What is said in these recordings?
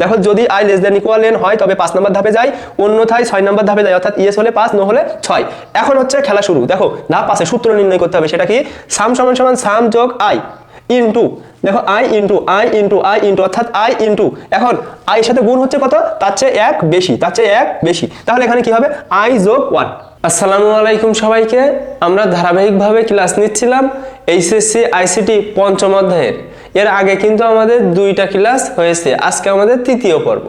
দেখো, যদি i less than equal n হয়, তবে পাঁচ নম্বর ধাপে যায় অন্যথায় ছয় নম্বর ধাপে যায় অর্থাৎ ইয়েস হলে পাঁচ ন হলে ছয়। এখন হচ্ছে খেলা শুরু। দেখো ধাপ পাশে সূত্র নির্ণয় করতে হবে, সেটা কি? সাম সমান সমান সাম যোগ আই ইনটু দেখো i into i into i into অর্থাৎ আই ইনটু এখন আই সাথে গুণ হচ্ছে কত? তার চেয়ে এক বেশি, তার চেয়ে এক বেশি। তাহলে এখানে কি হবে? আই যোগ ওয়ান আসসালামু আলাইকুম সবাইকে। আমরা ধারাবাহিকভাবে ক্লাস নিচ্ছিলাম, এইচএসসি, আইসিটি পঞ্চম অধ্যায়ের। এর আগে কিন্তু আমাদের দুইটা ক্লাস হয়েছে। আজকে আমাদের তৃতীয় পর্ব।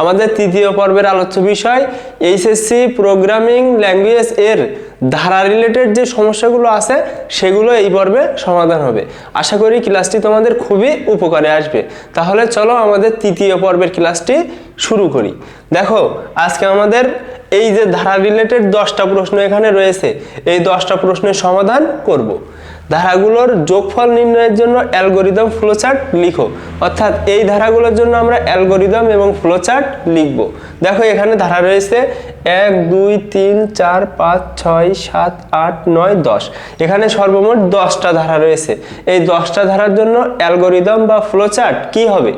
আমাদের তৃতীয় পর্বের আলোচ্য বিষয় এইচএসসি প্রোগ্রামিং ল্যাঙ্গুয়েজ এর ধারা রিলেটেড যে সমস্যাগুলো আছে, সেগুলো এই পর্বে সমাধান হবে। আশা করি ক্লাসটি তোমাদের খুবই উপকারে আসবে। তাহলে চলো আমাদের তৃতীয় পর্বের ক্লাসটি শুরু করি। দেখো, আজকে আমাদের এই যে ধারা রিলেটেড দশটা প্রশ্ন এখানে রয়েছে, এই দশটা প্রশ্নের সমাধান করব। ধারাগুলোর যোগফল নির্ণয়ের জন্য অ্যালগোরিদম ফ্লোচার্ট লিখো। অর্থাৎ এই ধারাগুলোর জন্য আমরা অ্যালগোরিদম এবং ফ্লোচার্ট লিখব। দেখো এখানে ধারা রয়েছে এক, দুই, তিন, চার, পাঁচ, ছয়, সাত, আট, নয়, দশ। এখানে সর্বমোট দশটা ধারা রয়েছে। এই দশটা ধারার জন্য অ্যালগোরিদম বা ফ্লোচার্ট কি হবে?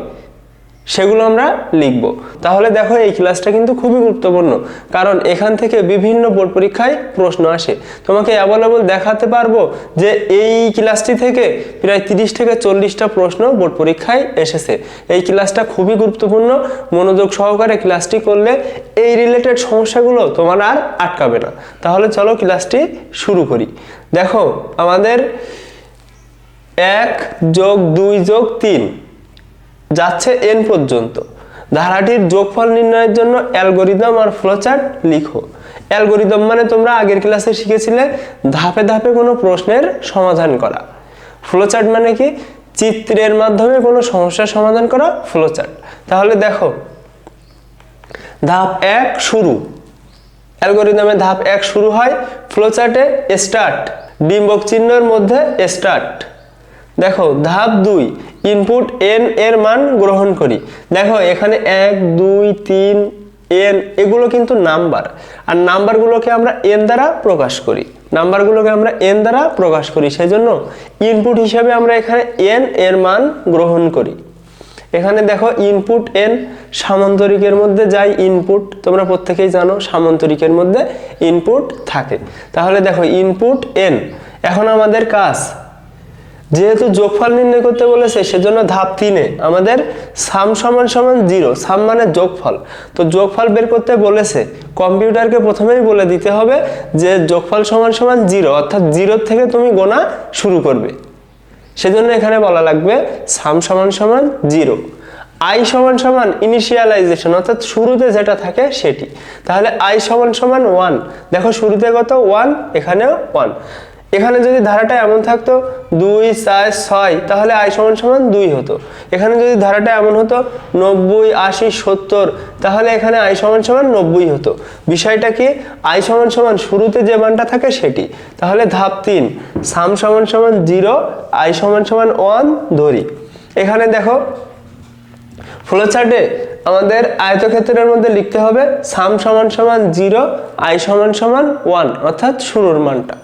সেগুলো আমরা লিখব। তাহলে দেখো এই ক্লাসটা কিন্তু খুবই গুরুত্বপূর্ণ। কারণ এখান থেকে বিভিন্ন বোর্ড পরীক্ষায় প্রশ্ন আসে। তোমাকে অ্যাভেলেবল দেখাতে পারব যে এই ক্লাসটি থেকে প্রায় তিরিশ থেকে চল্লিশটা প্রশ্ন বোর্ড পরীক্ষায় এসেছে। এই ক্লাসটা খুবই গুরুত্বপূর্ণ। মনোযোগ সহকারে ক্লাসটি করলে এই রিলেটেড সমস্যাগুলো তোমার আর আটকাবে না। তাহলে চলো ক্লাসটি শুরু করি। দেখো, আমাদের এক যোগ দুই যোগ তিন। যাচ্ছে এন পর্যন্ত। ধারাটির যোগফল নির্ণয়ের জন্য অ্যালগোরিদম আর ফ্লোচার্ট লিখো। অ্যালগোরিদম মানে তোমরা আগের ক্লাসে শিখেছিলে ধাপে ধাপে কোনো প্রশ্নের সমাধান করা। ফ্লোচার্ট মানে কি? চিত্রের মাধ্যমে কোনো সমস্যার সমাধান করা ফ্লোচার্ট। তাহলে দেখো, ধাপ এক শুরু। অ্যালগোরিদমে ধাপ এক শুরু হয়, ফ্লোচার্টে স্টার্ট ডিম্বক চিহ্নের মধ্যে স্টার্ট দেখো, ধাপ দুই ইনপুট এন এর মান গ্রহণ করি। দেখো, এখানে এক, দুই, তিন এন এগুলো কিন্তু নাম্বার। আর নাম্বারগুলোকে আমরা এন দ্বারা প্রকাশ করি। নাম্বারগুলোকে আমরা এন দ্বারা প্রকাশ করি, সেজন্য ইনপুট হিসাবে আমরা এখানে এন এর মান গ্রহণ করি। এখানে দেখো ইনপুট এন সামান্তরিকের মধ্যে যাই ইনপুট তোমরা প্রত্যেকেই জানো, সামান্তরিকের মধ্যে ইনপুট থাকে। তাহলে দেখো ইনপুট এন এখন আমাদের কাজ। যেহেতু যোগফল নির্ণয় করতে বলেছে, সেজন্য ধাপ তিনে আমাদের সাম সমান সমান জিরো, সাম মানে যোগফল। তো যোগফল বের করতে বলেছে, কম্পিউটারকে প্রথমেই বলে দিতে হবে যে যোগফল সমান সমান জিরো, অর্থাৎ জিরোর থেকে তুমি গোনা শুরু করবে। সেজন্য এখানে বলা লাগবে সাম সমান সমান জিরো। আই সমান সমান ইনিশিয়ালাইজেশন অর্থাৎ শুরুতে যেটা থাকে সেটি। তাহলে আই সমান সমান ওয়ান, দেখো শুরুতে কত? ওয়ান, এখানেও ওয়ান। এখানে যদি ধারাটা এমন থাকতো, দুই, চার, ছয়, তাহলে আই সমান সমান দুই হতো। এখানে যদি ধারাটা এমন হতো, নব্বই, আশি, সত্তর, তাহলে এখানে আই সমান সমান নব্বই হতো। বিষয়টা কি? আই সমান সমান শুরুতে যে মানটা থাকে সেটি। তাহলে ধাপ তিন, সাম সমান সমান জিরো, আই সমান সমান ওয়ান ধরি এখানে দেখো, ফ্লোচার্টে আমাদের আয়তক্ষেত্রের মধ্যে লিখতে হবে সাম সমান সমান জিরো, আই সমান সমান ওয়ান, অর্থাৎ শুরুর মানটা।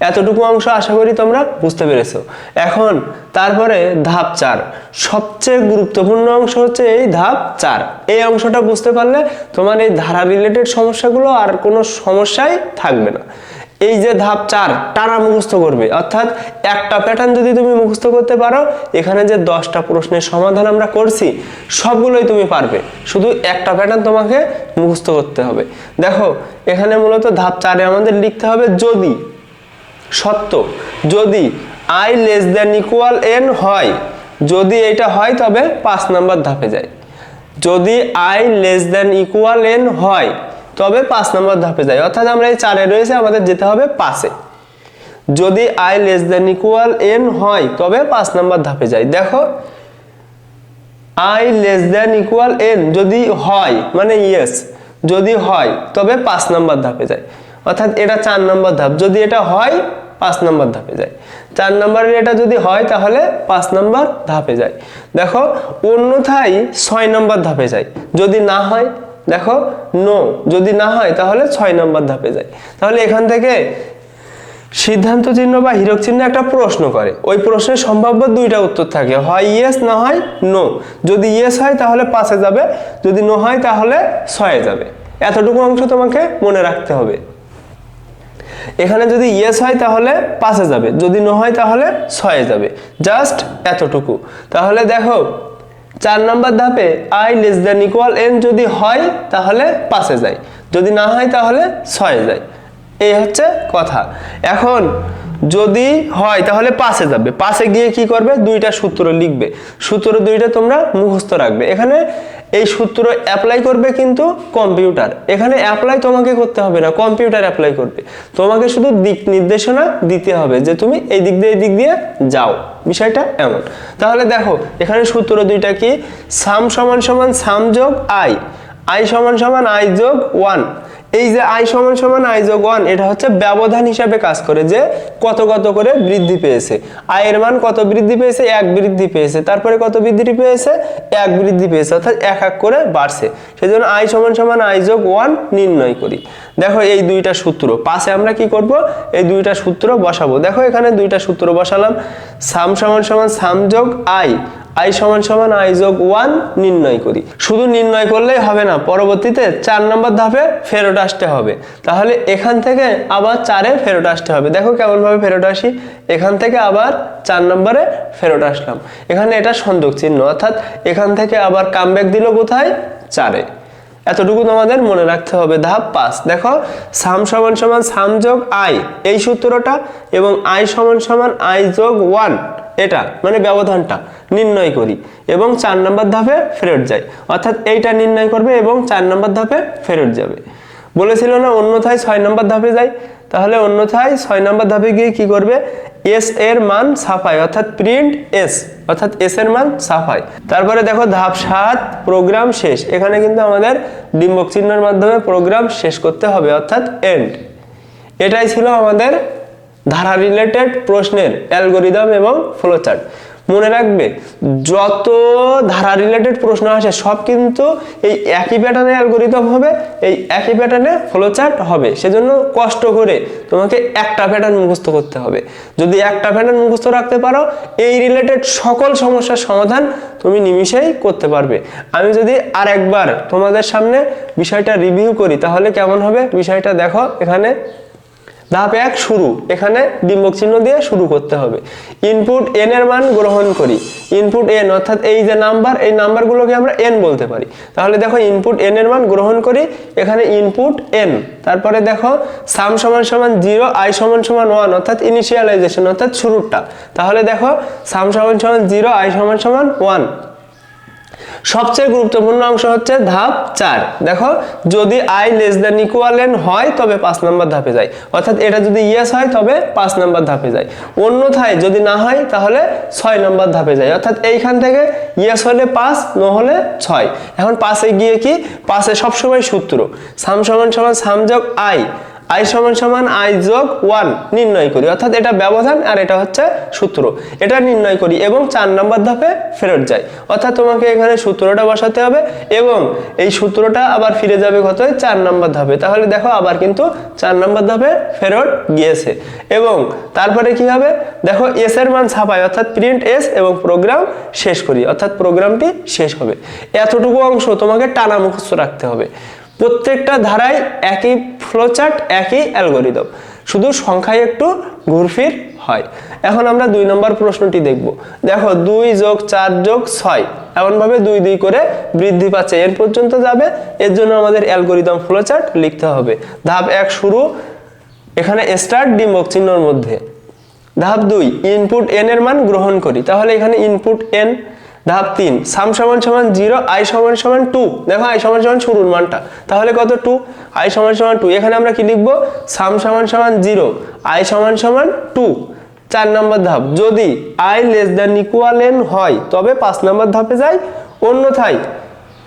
এতটুকু অংশ আশা করি তোমরা বুঝতে পেরেছ। এখন তারপরে ধাপ চার। সবচেয়ে গুরুত্বপূর্ণ অংশ হচ্ছে এই ধাপ চার। এই অংশটা বুঝতে পারলে তোমার এই ধারা রিলেটেড সমস্যাগুলো আর কোনো সমস্যাই থাকবে না। এই যে ধাপ চার, টানা মুখস্থ করবে। অর্থাৎ একটা প্যাটার্ন যদি তুমি মুখস্থ করতে পারো, এখানে যে দশটা প্রশ্নের সমাধান আমরা করছি, সবগুলোই তুমি পারবে। শুধু একটা প্যাটার্ন তোমাকে মুখস্থ করতে হবে। দেখো, এখানে মূলত ধাপ চারে আমাদের লিখতে হবে যদি। সত্য। যদি i less than equal n হয়, যদি এটা হয় তবে পাঁচ নাম্বার ধাপে যায়। যদি i less than equal n হয়, তবে পাঁচ নাম্বার ধাপে যায়। অর্থাৎ আমরা এই চারে রয়েছে, আমাদের যেতে হবে পাঁচে। যদি i less than equal n হয়, তবে পাঁচ নাম্বার ধাপে যায়। দেখো i less than equal n যদি হয় মানে ইয়েস যদি হয়, তবে পাঁচ নাম্বার ধাপে যায়। অর্থাৎ এটা চার নম্বর ধাপ। যদি এটা হয়, পাঁচ নাম্বার ধাপে যায়। চার নাম্বারের এটা যদি হয়, তাহলে পাঁচ নাম্বার ধাপে যায়। দেখো, অন্যথায় ছয় নম্বর ধাপে যায়। যদি না হয়, দেখো, নো। যদি না হয়, তাহলে ছয় নম্বর ধাপে যায়। তাহলে এখান থেকে সিদ্ধান্ত চিহ্ন বা হীরক চিহ্ন একটা প্রশ্ন করে। ওই প্রশ্নের সম্ভাব্য দুইটা উত্তর থাকে। হয় ইয়েস না হয় নো যদি ইয়েস হয়, তাহলে পাশে যাবে। যদি নো হয়, তাহলে ছয়ে যাবে। এতটুকু অংশ তোমাকে মনে রাখতে হবে। এখানে যদি ইয়েস হয় তাহলে পাশে যাবে, যদি নো হয় তাহলে ছয়ে যাবে। জাস্ট এতটুকু। তাহলে দেখো, চার নম্বর ধাপে i less than equal n যদি হয় তাহলে পাশে যায়, যদি না হয় তাহলে ছয়ে যায়। এই হচ্ছে কথা। এখন যদি হয়, তাহলে পাশে যাবে। পাশে গিয়ে কি করবে? দুইটা সূত্র লিখবে। সূত্র দুইটা তোমরা মুখস্থ রাখবে। এখানে এই সূত্র অ্যাপ্লাই করবে কিন্তু কম্পিউটার এখানে অ্যাপ্লাই তোমাকে করতে হবে না কম্পিউটার অ্যাপ্লাই করবে। তোমাকে শুধু দিক নির্দেশনা দিতে হবে যে তুমি এই দিক দিয়ে, এই দিক দিয়ে যাও। বিষয়টা এমন। তাহলে দেখো, এখানে সূত্র দুইটা কি? সাম সমান সমান সাম যোগ আই আই সমান সমান আই যোগ ওয়ান এই যে আই সমান সমান আই যোগ ওয়ান, এটা হচ্ছে ব্যবধান হিসাবে কাজ করে যে কত কত করে বৃদ্ধি পেয়েছে। আয়ের মান কত বৃদ্ধি পেয়েছে? এক বৃদ্ধি পেয়েছে। তারপরে কত বৃদ্ধি পেয়েছে? এক বৃদ্ধি পেয়েছে, অর্থাৎ এক এক করে বাড়ছে। সেজন্য আই সমান সমান আই যোগ ওয়ান নির্ণয় করি। দেখো এই দুইটা সূত্র, পাশে আমরা কি করব? এই দুইটা সূত্র বসাবো। দেখো এখানে দুইটা সূত্র বসালাম। সাম সমান সমান সাম যোগ আই আই সমান সমান আই যোগ ওয়ান নির্ণয় করি। শুধু নির্ণয় করলেই হবে না, পরবর্তীতে চার নম্বর ধাপে ফেরত আসতে হবে। তাহলে এখান থেকে আবার চারে ফেরত আসতে হবে। দেখো কেমনভাবে ফেরত আসি। এখান থেকে আবার চার নম্বরে ফেরত আসলাম। এখানে এটা সংযোগ চিহ্ন, অর্থাৎ এখান থেকে আবার কামব্যাক দিল কোথায়? চারে। এতটুকু তোমাদের মনে রাখতে হবে, ধাপ পাঁচ। দেখো, সাম সমান সমান সাম যোগ আই। এই সূত্রটা এবং আই সমান সমান আই যোগ ওয়ান। এটা মানে ব্যবধানটা, নির্ণয় করি। এবং চার নম্বর ধাপে ফেরত যায় অর্থাৎ এইটা নির্ণয় করবে এবং চার নম্বর ধাপে ফেরত যাবে। বলেছিল না, অন্যথায় ছয় নম্বর ধাপে যায় তাহলে অন্যথায় ছয় নম্বর ধাপে গিয়ে কি করবে? এস এর মান ছাপায় অর্থাৎ প্রিন্ট এস অর্থাৎ এস এর মান ছাপায় তারপরে দেখো ধাপ সাত প্রোগ্রাম শেষ। এখানে কিন্তু আমাদের ডিম্বক চিহ্নের মাধ্যমে প্রোগ্রাম শেষ করতে হবে, অর্থাৎ এন্ড এটাই ছিল আমাদের ধারা রিলেটেড প্রশ্নের অ্যালগোরিদম এবং ফ্লোচার্ট মনে রাখবে, যত ধারা রিলেটেড প্রশ্ন আসে, সব কিন্তু এই একই প্যাটার্নে অ্যালগোরিদম হবে, এই একই প্যাটার্নে ফ্লোচার্ট হবে। সেজন্য কষ্ট করে তোমাকে একটা প্যাটার্ন মুখস্থ করতে হবে। যদি একটা প্যাটার্ন মুখস্থ রাখতে পারো, এই রিলেটেড সকল সমস্যার সমাধান তুমি নিমিষেই করতে পারবে। আমি যদি আর একবার তোমাদের সামনে বিষয়টা রিভিউ করি, তাহলে কেমন হবে? বিষয়টা দেখো এখানে। ধাপ এক, শুরু। এখানে ডিম্বক চিহ্ন দিয়ে শুরু করতে হবে। ইনপুট এন এর মান গ্রহণ করি। ইনপুট এন অর্থাৎ এই যে নাম্বার এই নাম্বারগুলোকে আমরা এন বলতে পারি। তাহলে দেখো ইনপুট এন এর মান গ্রহণ করি। এখানে ইনপুট এন তারপরে দেখো সাম সমান সমান জিরো আই সমান সমান ওয়ান অর্থাৎ ইনিশিয়ালাইজেশন অর্থাৎ শুরুটা তাহলে দেখো সাম সমান সমান জিরো আই সমান সমান ওয়ান সবচেয়ে গুরুত্বপূর্ণ অংশ হচ্ছে ধাপ চার। দেখো, যদি i less than equal n হয়, তবে পাঁচ নাম্বার ধাপে যায়। অর্থাৎ এটা যদি ইয়েস হয়, তবে পাঁচ নাম্বার ধাপে যায়। অন্যথায় যদি না হয়, তাহলে ছয় নাম্বার ধাপে যায়। অর্থাৎ এইখান থেকে ইয়েস হলে পাঁচ ন হলে ছয়। এখন পাশে গিয়ে কি? পাশে সবসময় সূত্র। সাম সমান সমান সাম যোগ আই আই সমান সমান আই যোগ ওয়ান নির্ণয় করি। অর্থাৎ এটা ব্যবধান আর এটা হচ্ছে সূত্র। এটা নির্ণয় করি এবং চার নম্বর ধাপে ফেরত যায় অর্থাৎ তোমাকে এখানে সূত্রটা বসাতে হবে এবং এই সূত্রটা আবার ফিরে যাবে কত চার নম্বর ধাপে। তাহলে দেখো আবার কিন্তু চার নম্বর ধাপে ফেরত গিয়েছে। এবং তারপরে কি হবে? দেখো এস এর মান ছাপাই, অর্থাৎ প্রিন্ট এস এবং প্রোগ্রাম শেষ করি। অর্থাৎ প্রোগ্রামটি শেষ হবে। এতটুকু অংশ তোমাকে টানা মুখস্থ রাখতে হবে। প্রত্যেকটা ধারায় একই ফ্লোচার্ট একই অ্যালগোরিদম শুধু সংখ্যায় একটু ঘুরফির হয়। এখন আমরা দুই নম্বর প্রশ্নটি দেখব। দেখো, দুই যোগ চার যোগ ছয়। এমনভাবে দুই দুই করে বৃদ্ধি পাচ্ছে। এর পর্যন্ত যাবে। এর জন্য আমাদের অ্যালগোরিদম ফ্লোচার্ট লিখতে হবে। ধাপ এক শুরু। এখানে স্টার্ট ডিম্বক চিহ্নর মধ্যে। ধাপ দুই ইনপুট এন এর মান গ্রহণ করি। তাহলে এখানে ইনপুট এন ধাপ তিন, সাম সমান সমান জিরো, আই সমান সমান টু। দেখো আই সমান সমান শুরুর মানটা। তাহলে কত টু? আই সমান সমান টু। এখানে আমরা কি লিখব? সাম সমান সমান জিরো, আই সমান সমান টু। চার নম্বর ধাপ। যদি i less than equal n হয়, তবে পাঁচ নম্বর ধাপে যায়, অন্যথায়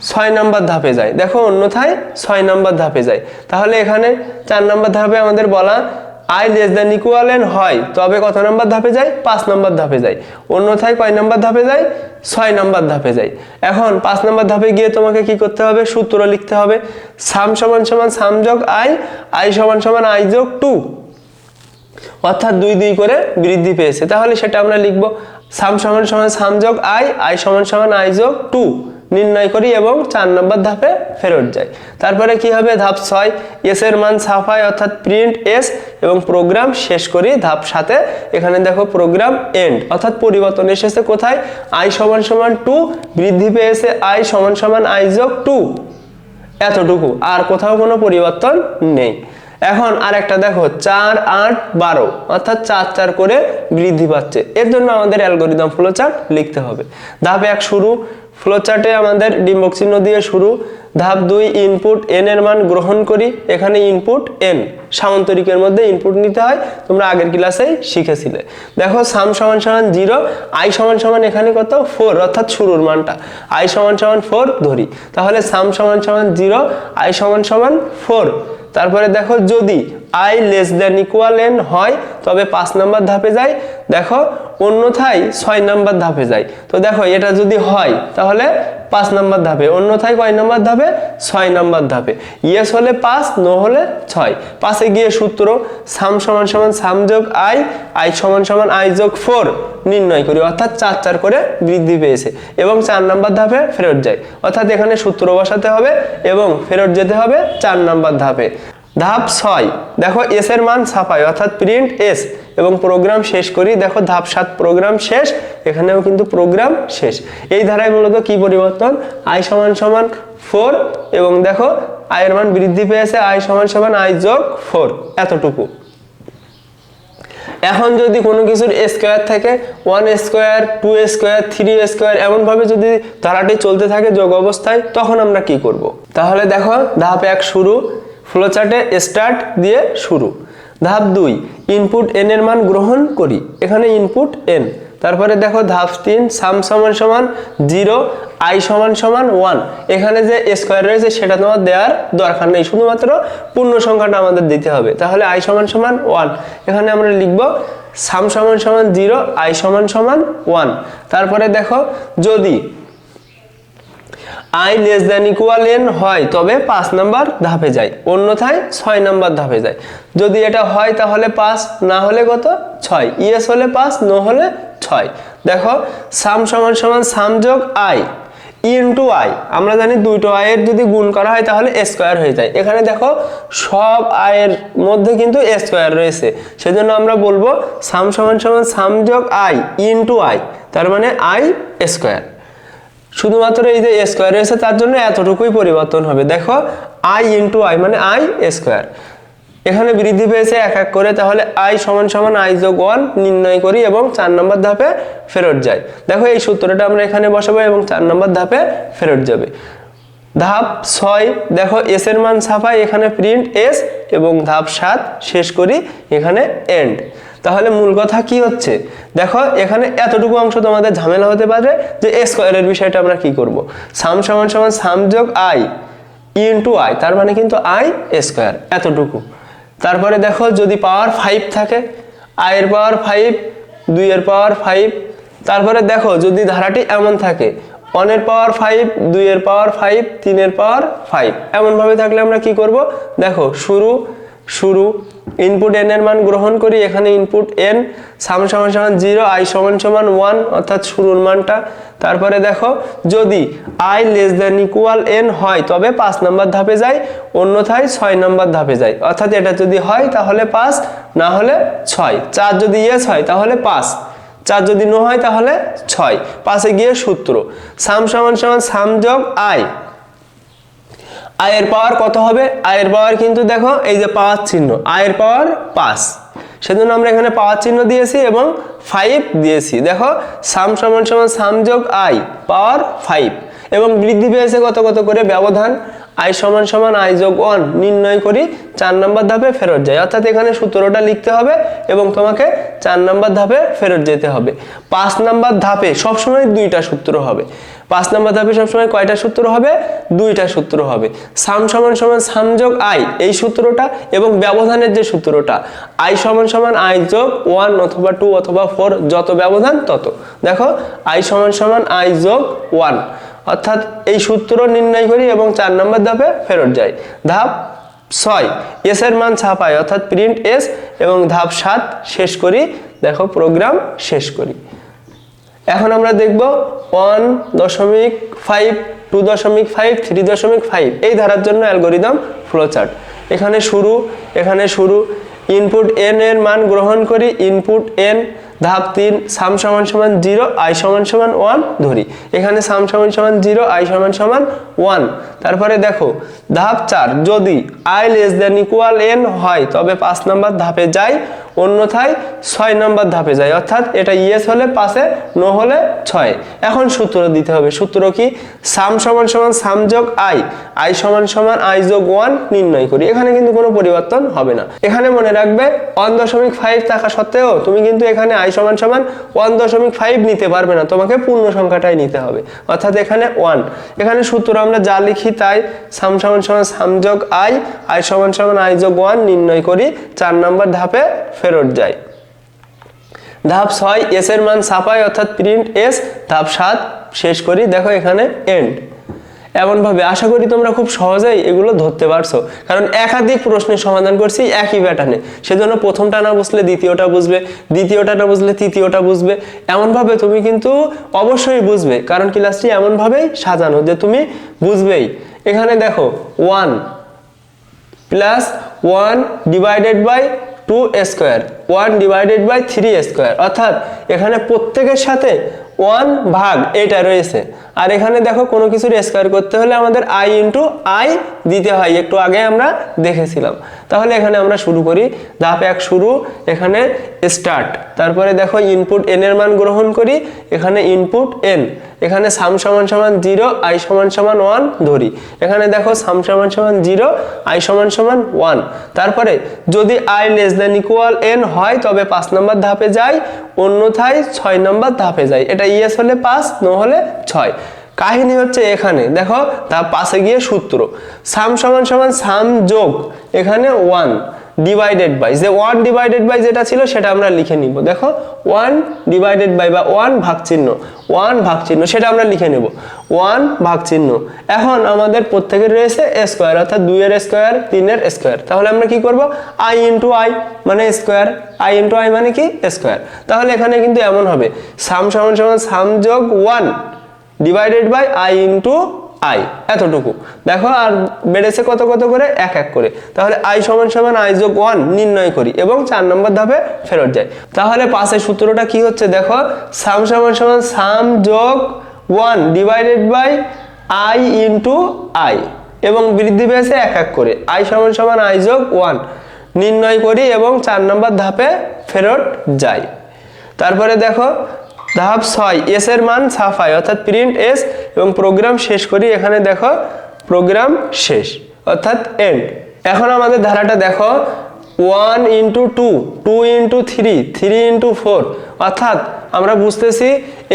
ছয় নম্বর ধাপে যায়। দেখো, অন্যথায় ছয় নম্বর ধাপে যায়। তাহলে এখানে চার নম্বর ধাপে আমাদের বলা i less than equal n হয়, তবে কত নম্বর ধাপে যায়? পাঁচ নম্বর ধাপে যায়। অন্যথায় কয় নম্বর ধাপে যায়? ছয় নম্বর ধাপে যায়। এখন পাঁচ নম্বর ধাপে গিয়ে তোমাকে কি করতে হবে? সূত্র লিখতে হবে। সাম সমান সমান সাম যোগ আই আই সমান সমান আই যোগ টু। অর্থাৎ দুই দুই করে বৃদ্ধি পেয়েছে। তাহলে সেটা আমরা লিখব সাম সমান সমান সাম যোগ আই আই সমান সমান আই যোগ টু। নির্ণয় করি এবং চার নম্বর ধাপে ফেরত যাই। তারপরে কি হবে? ধাপ ছয় এস এর মান ছাপাই অর্থাৎ প্রিন্ট এস এবং প্রোগ্রাম শেষ করি ধাপ সাথে এখানে দেখো প্রোগ্রাম এন্ড অর্থাৎ পরিবর্তন এসেছে কোথায়? আই সমান সমান টু বৃদ্ধি পেয়েছে আই সমান সমান আই যোগ টু এতটুকু, আর কোথাও কোনো পরিবর্তন নেই। এখন আর একটা দেখো, চার, আট, বারো, অর্থাৎ চার চার করে বৃদ্ধি পাচ্ছে। এর জন্য আমাদের অ্যালগোরিদম ফ্লোচার্ট লিখতে হবে। ধাপ এক শুরু ফ্লোচার্টে আমাদের ডিম্বক চিহ্ন দিয়ে শুরু। ধাপ দুই ইনপুট এন এর মান গ্রহণ করি। এখানে ইনপুট এন সামন্তরিকের মধ্যে ইনপুট নিতে হয়। তোমরা আগের ক্লাসেই শিখেছিলে। দেখো সাম সমান সমান জিরো আই সমান সমান এখানে কত? ফোর অর্থাৎ শুরুর মানটা। আই সমান সমান ফোর ধরি। তাহলে সাম সমান সমান জিরো আই সমান সমান ফোর তারপরে দেখো, যদি i less than equal n হয়, তবে পাঁচ নাম্বার ধাপে যায়। দেখো, অন্যথায় ছয় নাম্বার ধাপে যায়। তো দেখো, এটা যদি হয়, তাহলে পাঁচ নাম্বার ধাপে। অন্যথায় কয় নাম্বার ধাপে? ছয় নাম্বার ধাপে। ইয়েস হলে পাঁচ, নো হলে ছয়। পাশে গিয়ে সূত্র, সাম সমান সমান সাম যোগ আই আই সমান সমান আই যোগ ফোর নির্ণয় করি। অর্থাৎ চার চার করে বৃদ্ধি পেয়েছে। এবং চার নাম্বার ধাপে ফেরত যায়। অর্থাৎ এখানে সূত্র বসাতে হবে এবং ফেরত যেতে হবে চার নাম্বার ধাপে। ধাপ ছয়। দেখো এস এর মান ছাপাই, অর্থাৎ প্রিন্ট এস এবং প্রোগ্রাম শেষ করি, দেখো ধাপ সাত প্রোগ্রাম শেষ, এখানেও কিন্তু প্রোগ্রাম শেষ। এই ধারায় মূলত কি পরিবর্তন? আই সমান সমান ফোর এবং দেখো আয়ের মান বৃদ্ধি পেয়েছে আই সমান সমান আই যোগ ফোর এতটুকু। এখন যদি কোনো কিছুর স্কোয়ার থাকে one square two square three square এমনভাবে যদি ধারাটি চলতে থাকে যোগ অবস্থায়, তখন আমরা কি করব। তাহলে দেখো ধাপ এক শুরু। ফ্লোচার্টে স্টার্ট দিয়ে শুরু। ধাপ দুই, ইনপুট এন এর মান গ্রহণ করি। এখানে ইনপুট এন তারপরে দেখো ধাপ তিন, সাম সমান সমান জিরো, আই সমান সমান ওয়ান। এখানে যে স্কোয়ার রয়েছে সেটা তোমার দেওয়ার দরকার নেই। শুধুমাত্র পূর্ণ সংখ্যাটা আমাদের দিতে হবে। তাহলে আই সমান সমান ওয়ান। এখানে আমরা লিখব সাম সমান সমান জিরো, আই সমান সমান ওয়ান। তারপরে দেখো যদি i less than equal n হয়, তবে পাঁচ নাম্বার ধাপে যায়। অন্যথায় ছয় নাম্বার ধাপে যায়। যদি এটা হয় তাহলে পাঁচ, না হলে কত? ছয়। ইয়েস হলে পাঁচ নো হলে ছয়। দেখো সাম সমান সমান সাম যোগ আই ইন্টু আই আমরা জানি দুইটো আয়ের যদি গুণ করা হয় তাহলে স্কোয়ার হয়ে যায়। এখানে দেখো, সব আয়ের মধ্যে কিন্তু স্কোয়ার রয়েছে। সেজন্য আমরা বলব সাম সমান সমান সাম যোগ আই ইন্টু আই তার মানে আই স্কোয়ার শুধুমাত্র এই যে স্কোয়ার রয়েছে তার জন্য এতটুকুই পরিবর্তন হবে। দেখো আই ইন্টু আই মানে আই স্কোয়ার এখানে বৃদ্ধি পেয়েছে এক এক করে, তাহলে আই সমান সমান আই যোগ ওয়ান নির্ণয় করি এবং চার নম্বর ধাপে ফেরত যায় দেখো, এই সূত্রটা আমরা এখানে বসাবো এবং চার নম্বর ধাপে ফেরত যাবে। ধাপ ছয়, দেখো এস এর মান ছাপাই, এখানে প্রিন্ট এস এবং ধাপ সাত শেষ করি, এখানে এন্ড তাহলে মূল কথা কি হচ্ছে? দেখো, এখানে এতটুকু অংশ তোমাদের ঝামেলা হতে পারে যে এ স্কোয়ারের বিষয়টা আমরা কি করব? সাম সমান সমান সাম যোগ আই ইন্টু আই তার মানে কিন্তু আই স্কোয়ার এতটুকু। তারপরে দেখো, যদি পাওয়ার ফাইভ থাকে আয়ের পাওয়ার ফাইভ দুইয়ের পাওয়ার ফাইভ তারপরে দেখো, যদি ধারাটি এমন থাকে ওয়ানের পাওয়ার ফাইভ দুইয়ের পাওয়ার ফাইভ তিনের পাওয়ার ফাইভ এমনভাবে থাকলে আমরা কি করব? দেখো, শুরু শুরু ইনপুট এন এর মান গ্রহণ করি, এখানে ইনপুট এন সাম সমান সমান জিরো আই সমান সমান ওয়ান অর্থাৎ শুরুর মানটা। তারপরে দেখো, যদি i less than equal n হয়, তবে পাঁচ নাম্বার ধাপে যায় অন্যথায় ছয় নাম্বার ধাপে যায় অর্থাৎ এটা যদি হয়, তাহলে পাঁচ, না হলে ছয়। চার যদি ইয়েস হয়, তাহলে পাঁচ। চার যদি নো হয়, তাহলে ছয়। পাশে গিয়ে সূত্র। সাম সমান সমান সাম যোগ আই আয়ের পাওয়ার কত হবে? আয়ের পাওয়ার কিন্তু দেখো, এই যে পাওয়ার চিহ্ন, আয়ের পাওয়ার পাঁচ। সেজন্য আমরা এখানে পাওয়ার চিহ্ন দিয়েছি এবং ফাইভ দিয়েছি। দেখো সাম সমান সমান সাম যোগ আই পাওয়ার ফাইভ এবং বৃদ্ধি পেয়েছে কত কত করে? ব্যবধান আই সমান সমান আই যোগ ওয়ান নির্ণয় করি, চার নম্বর ধাপে ফেরত যায় অর্থাৎ এখানে সূত্রটা লিখতে হবে এবং তোমাকে চার নম্বর ধাপে ফেরত যেতে হবে। পাঁচ নম্বর ধাপে সবসময় দুইটা সূত্র হবে। পাঁচ নম্বর ধাপে সবসময় কয়টা সূত্র হবে? দুইটা সূত্র হবে। সাম সমান সমান সাম যোগ আই, এই সূত্রটা এবং ব্যবধানের যে সূত্রটা, আই সমান সমান আই যোগ ওয়ান অথবা টু অথবা ফোর, যত ব্যবধান তত। দেখো, আই সমান সমান আই যোগ ওয়ান। অর্থাৎ এই সূত্র নির্ণয় করি এবং চার নম্বর ধাপে ফেরত যাই। ধাপ ছয় এস এর মান ছাপাই, অর্থাৎ প্রিন্ট এস এবং ধাপ সাত শেষ করি। দেখো প্রোগ্রাম শেষ করি। এখন আমরা দেখব ওয়ান দশমিক ফাইভ, টু দশমিক ফাইভ, থ্রি দশমিক ফাইভ। এই ধারার জন্য অ্যালগোরিদম ফ্লোচার্ট। এখানে শুরু এখানে শুরু। ইনপুট এন এর মান গ্রহণ করি, ইনপুট এন ধাপ তিন, সাম সমান সমান জিরো, আই সমান সমান ওয়ান ধরি। এখানে সাম সমান সমান জিরো, আই সমান সমান ওয়ান। তারপরে দেখো, ধাপ চার, যদি i less than equal n হয়, তবে পাঁচ নাম্বার ধাপে যাই অন্যথায় ছয় নম্বর ধাপে যায়। অর্থাৎ এটা ইয়েস হলে পাশে নো হলে ছয়। এখন সূত্র দিতে হবে। সূত্র কি? সাম সমান সমান সাম যোগ আই আই সমান সমান আই যোগ ওয়ান নির্ণয় করি। এখানে কিন্তু কোনো পরিবর্তন হবে না। এখানে মনে রাখবে ওয়ান দশমিক ফাইভ থাকা সত্ত্বেও তুমি কিন্তু এখানে আই সমান সমান ওয়ান দশমিক ফাইভ নিতে পারবে না। তোমাকে পূর্ণ সংখ্যাটাই নিতে হবে। অর্থাৎ এখানে ওয়ান এখানে সূত্র আমরা যা লিখি তাই সাম সমান সমান সাম যোগ আই আই সমান সমান আই যোগ ওয়ান নির্ণয় করি। চার নম্বর ধাপে যায়। ধাপ ছয় এস এর মান ছাপাই অর্থাৎ প্রিন্ট এস ধাপ সাত, শেষ করি। দেখো এখানে এন্ড এমনভাবে আশা করি তোমরা খুব সহজেই এগুলো ধরতে পারছ। কারণ একাধিক প্রশ্নের সমাধান করছি একই প্যাটার্নে সেজন্য প্রথমটা না বুঝলে দ্বিতীয়টা বুঝবে, দ্বিতীয়টা না বুঝলে তৃতীয়টা বুঝবে। এমনভাবে তুমি কিন্তু অবশ্যই বুঝবে, কারণ ক্লাসটি এমনভাবেই সাজানো যে তুমি বুঝবেই। এখানে দেখো one plus one divided by two square one divided by three square অর্থাৎ এখানে প্রত্যেকের সাথে ওয়ান ভাগ এটা রয়েছে। আর এখানে দেখো কোনো কিছুর স্কোয়ার করতে হলে আমাদের আই ইন্টু আই দিতে হয়, একটু আগে আমরা দেখেছিলাম। তাহলে এখানে আমরা শুরু করি। ধাপ এক শুরু, এখানে স্টার্ট তারপরে দেখো ইনপুট এন এর মান গ্রহণ করি, এখানে ইনপুট এন এখানে সাম সমান সমান জিরো আই সমান সমান ওয়ান ধরি। এখানে দেখো সাম সমান সমান জিরো আই সমান সমান ওয়ান তারপরে যদি i less than equal n হয়, তবে পাঁচ নম্বর ধাপে যাই, অন্যথায় ছয় নম্বর ধাপে যাই। এটা ইয়েস হলে পাঁচ নো হলে ছয়। কাহিনী হচ্ছে এখানে। দেখো, তার পাশে গিয়ে সূত্র। সাম সমান সমান সাম যোগ এখানে ওয়ান ডিভাইডেড বাই যে ওয়ান ডিভাইডেড বাই যেটা ছিল সেটা আমরা লিখে নিব। দেখো ওয়ান ডিভাইডেড বাই বা ওয়ান ভাগ চিহ্ন ওয়ান ভাগ চিহ্ন সেটা আমরা লিখে নেব। ওয়ান ভাগ চিহ্ন এখন আমাদের প্রত্যেকের রয়েছে স্কোয়ার অর্থাৎ দুইয়ের স্কোয়ার তিনের স্কোয়ার তাহলে আমরা কি করব? আই ইন্টু আই মানে স্কোয়ার আই ইন্টু আই মানে কি? স্কোয়ার তাহলে এখানে কিন্তু এমন হবে। সাম সমান সমান সাম যোগ one divided by i into i এতটুকু। দেখো, আর বেড়েছে কত কত করে? এক এক করে। তাহলে আই সমান সমান আই যোগ ওয়ান নির্ণয় করি এবং চার নম্বর ধাপে ফেরত যায় তাহলে পাশের সূত্রটা কি হচ্ছে? দেখো সাম সমান সমান সাম যোগ one divided by i into i এবং বৃদ্ধি পেয়েছে এক এক করে। আই সমান সমান আই যোগ ওয়ান নির্ণয় করি এবং চার নম্বর ধাপে ফেরত যাই। তারপরে দেখো ধাপ ছয় এস এর মান ছাফাই অর্থাৎ প্রিন্ট এস এবং প্রোগ্রাম শেষ করি, এখানে দেখো প্রোগ্রাম শেষ, অর্থাৎ এন্ড এখন আমাদের ধারাটা দেখো one into two two into three three into four অর্থাৎ আমরা বুঝতেছি,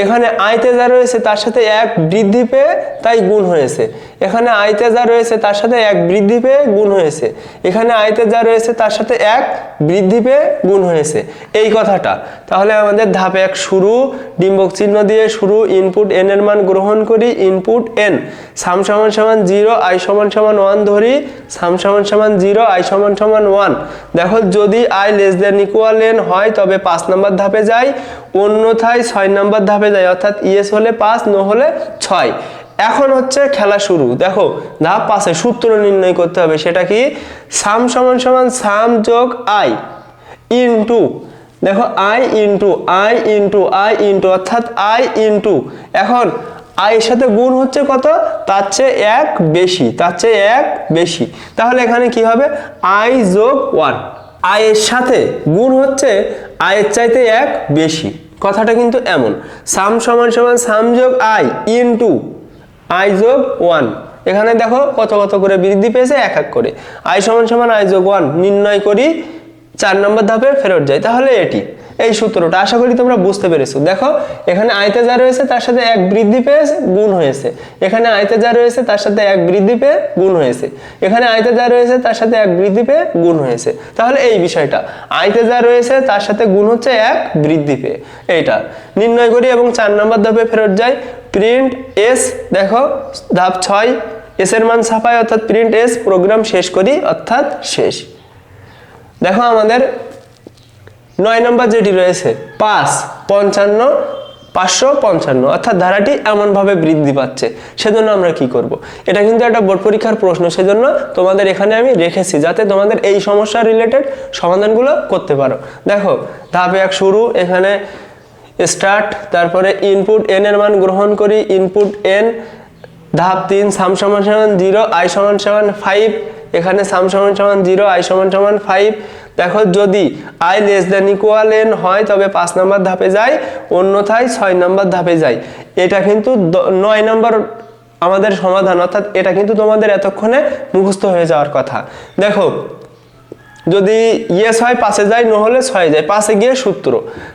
এখানে আইতে যা রয়েছে তার সাথে এক বৃদ্ধি পেয়ে তাই গুণ হয়েছে। এখানে আইতে যা রয়েছে তার সাথে এক বৃদ্ধি পেয়ে গুণ হয়েছে। এখানে আইতে যা রয়েছে তার সাথে এক বৃদ্ধি পেয়ে গুণ হয়েছে। এই কথাটা। তাহলে আমাদের ধাপ এক শুরু। ডিম্বক চিহ্ন দিয়ে শুরু। ইনপুট এন এর মান গ্রহণ করি। ইনপুট এন সাম সমান সমান জিরো, আই সমান সমান ওয়ান ধরি। সাম সমান সমান জিরো, আই সমান সমান ওয়ান। দেখো, যদি i less than equal n হয়, তবে পাঁচ নম্বর ধাপে যাই। অন্যথায় ছয় নম্বর ধাপে যায়, অর্থাৎ ইয়েস হলে পাঁচ, নো হলে ছয়। এখন হচ্ছে খেলা শুরু। দেখো ধাপ পাশে সূত্র নির্ণয় করতে হবে, সেটা কি? সাম সমান সমান সাম যোগ আই ইনটু, দেখো, i into i into i into, অর্থাৎ আই ইনটু। এখন আয়ের সাথে গুণ হচ্ছে কত? তার চেয়ে এক বেশি, তার চেয়ে এক বেশি। তাহলে এখানে কি হবে? আই যোগ ওয়ান। আয়ের সাথে গুণ হচ্ছে আয়ের চাইতে এক বেশি। কথাটা কিন্তু এমন। সাম সমান সমান সাম যোগ আই ইন টু আই যোগ ওয়ান এখানে দেখো কত কত করে বৃদ্ধি পেয়েছে? এক এক করে। আই সমান সমান আই যোগ ওয়ান নির্ণয় করি চার নম্বর ধাপে ফেরত যায় তাহলে এটি। এই সূত্রটা, আশা করি তোমরা বুঝতে পেরেছ। দেখো, এখানে আয়তে যা রয়েছে, তার সাথে এক বৃদ্ধি পেয়ে গুণ হয়েছে। এখানে আয়তে যা রয়েছে, তার সাথে এক বৃদ্ধি পেয়ে গুণ হয়েছে। এখানে আয়তে যা রয়েছে, তার সাথে এক বৃদ্ধি পেয়ে গুণ হয়েছে। তাহলে এই বিষয়টা, আয়তে যা রয়েছে, তার সাথে গুণ হচ্ছে এক বৃদ্ধি পেয়ে। এইটা, নির্ণয় করি এবং চার নম্বর ধাপে ফেরত যাই। প্রিন্ট এস দেখো, ধাপ ছয় এস এর মান ছাপাই, অর্থাৎ প্রিন্ট এস প্রোগ্রাম শেষ করি, অর্থাৎ শেষ। দেখো আমাদের নয় নম্বর যেটি রয়েছে, পাঁচ পঞ্চান্ন, পাঁচশো পঞ্চান্ন। অর্থাৎ ধারাটি এমনভাবে বৃদ্ধি পাচ্ছে। সেজন্য আমরা কি করব। এটা কিন্তু একটা বোর্ড পরীক্ষার প্রশ্ন। সেজন্য তোমাদের এখানে আমি রেখেছি যাতে তোমাদের এই সমস্যা রিলেটেড সমাধানগুলো করতে পারো। দেখো, ধাপে এক শুরু, এখানে স্টার্ট তারপরে ইনপুট এন এর মান গ্রহণ করি ইনপুট এন ধাপ তিন সাম সমান সমান জিরো আই সমান সমান ফাইভ এখানে সাম সমান সমান জিরো, আই সমান সমান ফাইভ। দেখো যদি i less than equal n হয়, তবে পাঁচ নাম্বার ধাপে যায় অন্যথায় ছয় নাম্বার ধাপে যায় এটা কিন্তু নয় নাম্বার আমাদের সমাধান, অর্থাৎ এটা কিন্তু তোমাদের এতক্ষণে মুখস্থ হয়ে যাওয়ার কথা। দেখো, যদি ইয়েস হয় পাশে যায় ন হলে ছয় যায় পাশে গিয়ে সূত্র।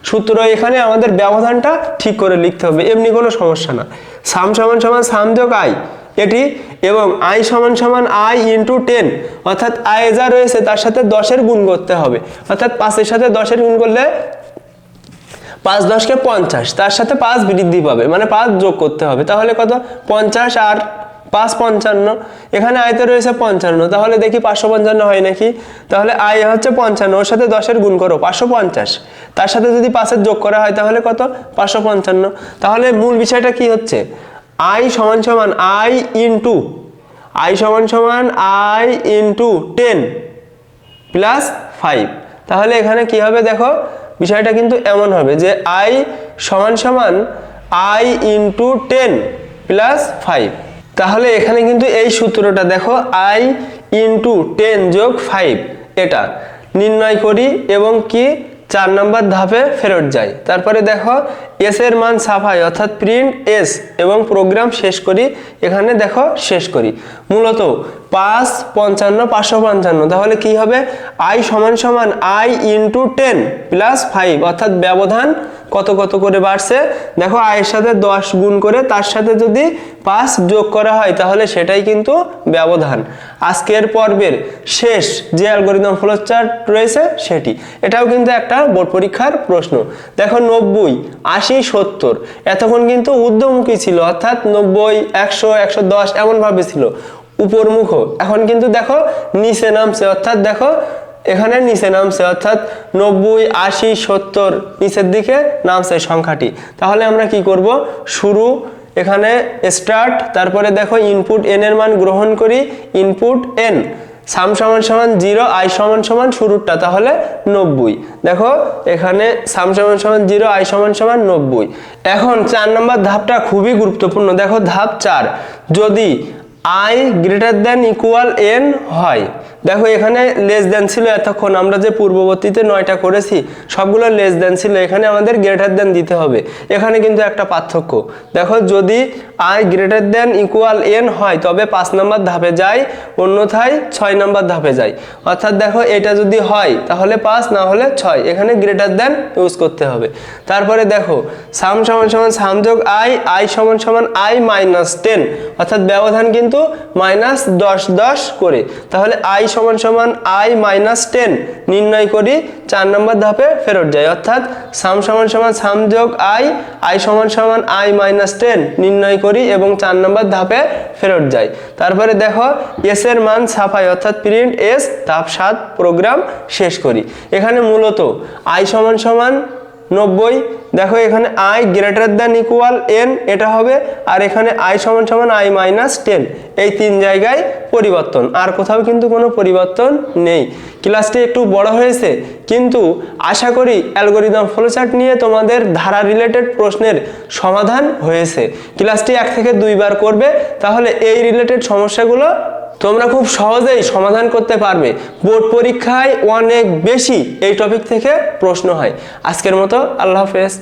সূত্র এখানে আমাদের ব্যবধানটা ঠিক করে লিখতে হবে, এমনি কোনো সমস্যা না। সাম সমান সমান সাম যোগ আই। এটি এবং আই সমান সমান আই ইন্টু টেন অর্থাৎ আই যা রয়েছে তার সাথে দশের গুণ করতে হবে। অর্থাৎ পাঁচের সাথে দশের গুণ করলে পাঁচ দশকে পঞ্চাশ, তার সাথে পাঁচ বৃদ্ধি পাবে মানে পাঁচ যোগ করতে হবে। তাহলে কত? পঞ্চাশ আর পাঁচ পঞ্চান্ন, এখানে আয়তে রয়েছে পঞ্চান্ন, তাহলে দেখি পাঁচশো পঞ্চান্ন হয় নাকি? তাহলে আয় হচ্ছে পঞ্চান্ন, ওর সাথে দশের গুণ করো, পাঁচশো পঞ্চাশ। তার সাথে যদি পাঁচের যোগ করা হয় তাহলে কত? পাঁচশো পঞ্চান্ন। তাহলে মূল বিষয়টা কি হচ্ছে? আই সমান সমান আই ইন্টু, আই সমান সমান i into ten plus five. তাহলে এখানে কি হবে দেখো? বিষয়টা কিন্তু এমন হবে যে আই সমান সমান i into ten plus five. তাহলে এখানে কিন্তু এই সূত্রটা দেখো, আই ইন্টু টেন যোগ ফাইভ, এটা নির্ণয় করি এবং কি চার নম্বর ধাপে ফেরত যাই। তারপরে দেখো এস এর মান সাফাই, অর্থাৎ প্রিন্ট এস এবং প্রোগ্রাম শেষ করি, এখানে দেখো শেষ করি। মূলত পাঁচ পঞ্চান্ন, পাঁচশো পঞ্চান্ন। তাহলে কি হবে? আই সমান সমান i into ten plus five অর্থাৎ ব্যবধান কত কত করে বাড়ছে? দেখো আয়ের সাথে দশ গুণ করে তার সাথে যদি পাঁচ যোগ করা হয়, তাহলে সেটাই কিন্তু ব্যবধান। আজকের পর্বের শেষ যে অ্যালগোরিদম ফ্লোচার্ট রয়েছে, সেটি। এটাও কিন্তু একটা বোর্ড পরীক্ষার প্রশ্ন। দেখো, নব্বই, আশি, সত্তর, এতক্ষণ কিন্তু ঊর্ধ্বমুখী ছিল, অর্থাৎ নব্বই, একশো একশো দশ, এমনভাবে ছিল। উপরমুখ। এখন কিন্তু দেখো নিচে নামছে, অর্থাৎ দেখো এখানে নিচে নামছে, অর্থাৎ নব্বই, আশি, সত্তর নিচের দিকে নামছে সংখ্যাটি। তাহলে আমরা কি করব? শুরু, এখানে স্টার্ট তারপরে দেখো ইনপুট এন এর মান গ্রহণ করি ইনপুট এন সাম সমান সমান জিরো আই সমান সমান শুরুরটা, তাহলে নব্বই। দেখো এখানে সাম সমান সমান জিরো আই সমান সমান নব্বই। এখন চার নম্বর ধাপটা খুবই গুরুত্বপূর্ণ। দেখো ধাপ চার, যদি i greater than equal n হয়। দেখো, এখানে লেস দেন ছিল এতক্ষণ, আমরা যে পূর্ববর্তীতে নয়টা করেছি, সবগুলো লেস দেন ছিল, এখানে আমাদের গ্রেটার দেন দিতে হবে। এখানে কিন্তু একটা পার্থক্য। দেখো, যদি i greater than equal n হয়, তবে পাঁচ নাম্বার ধাপে যায়, অন্যথায় ছয় নম্বর ধাপে যায়। অর্থাৎ দেখো, এটা যদি হয়, তাহলে পাঁচ, না হলে ছয়। এখানে গ্রেটার দেন ইউজ করতে হবে। তারপরে দেখো সাম সমান সমান সাম যোগ আই আই সমান সমান আই মাইনাস টেন অর্থাৎ ব্যবধান কিন্তু মাইনাস দশ দশ করে। তাহলে আই সমান সমান আই মাইনাস টেন নির্ণয় করি, চার নম্বর ধাপে ফেরত যায় অর্থাৎ সাম সমান সমান সাম যোগ আই আই সমান সমান আই মাইনাস টেন নির্ণয় করি এবং চার নম্বর ধাপে ফেরত যায় তারপরে দেখো এস এর মান ছাপাই, অর্থাৎ প্রিন্ট এস ধাপ সাত প্রোগ্রাম শেষ করি। এখানে মূলত আই সমান সমান নব্বই। দেখো এখানে i greater than equal n এটা হবে, আর এখানে আই সমান সমান আই মাইনাস টেন এই তিন জায়গায় পরিবর্তন। আর কোথাও কিন্তু কোনো পরিবর্তন নেই। ক্লাসটি একটু বড় হয়েছে, কিন্তু আশা করি অ্যালগোরিদম ফ্লোচার্ট নিয়ে তোমাদের ধারা রিলেটেড প্রশ্নের সমাধান হয়েছে। ক্লাসটি এক থেকে দুইবার করবে, তাহলে এই রিলেটেড সমস্যাগুলো তোমরা খুব সহজেই সমাধান করতে পারবে। বোর্ড পরীক্ষায় অনেক বেশি এই টপিক থেকে প্রশ্ন হয়। আজকের মতো আল্লাহ হাফেজ।